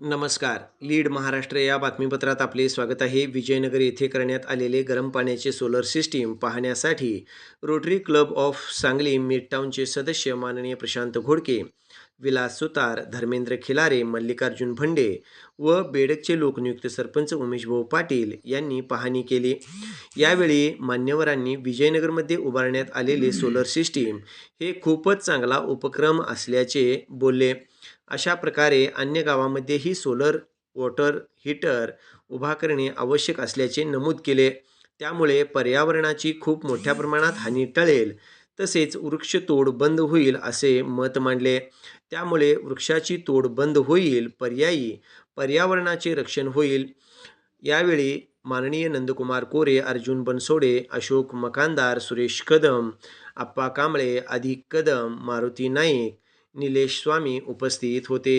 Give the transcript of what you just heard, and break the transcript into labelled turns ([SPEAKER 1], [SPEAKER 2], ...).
[SPEAKER 1] नमस्कार. लीड महाराष्ट्र या बातमीपत्रात आपले स्वागत आहे. विजयनगर येथे करण्यात आलेले गरम पाण्याचे सोलर सिस्टीम पाहण्यासाठी रोटरी क्लब ऑफ सांगली मिडटाऊनचे सदस्य माननीय प्रशांत घोडके विलास सुतार धर्मेंद्र खिलारे मल्लिकार्जुन भंडे व बेडकचे लोकनियुक्त सरपंच उमेशभाऊ पाटील यांनी पाहणी केली. यावेळी मान्यवरांनी विजयनगरमध्ये उभारण्यात आलेले सोलर सिस्टीम हे खूपच चांगला उपक्रम असल्याचे बोलले. अशा प्रकारे अन्य गावामध्येही सोलर वॉटर हीटर उभा करणे आवश्यक असल्याचे नमूद केले. त्यामुळे पर्यावरणाची खूप मोठ्या प्रमाणात हानी टळेल. तसेच वृक्षतोड बंद होईल असे मत मांडले. त्यामुळे वृक्षाची तोड बंद होईल पर्यायी पर्यावरणाचे रक्षण होईल. यावेळी माननीय नंदकुमार कोरे अर्जुन बनसोडे अशोक मकानदार सुरेश कदम आप्पा कांबळे अधिक कदम मारुती नाईक निलेश स्वामी उपस्थित होते.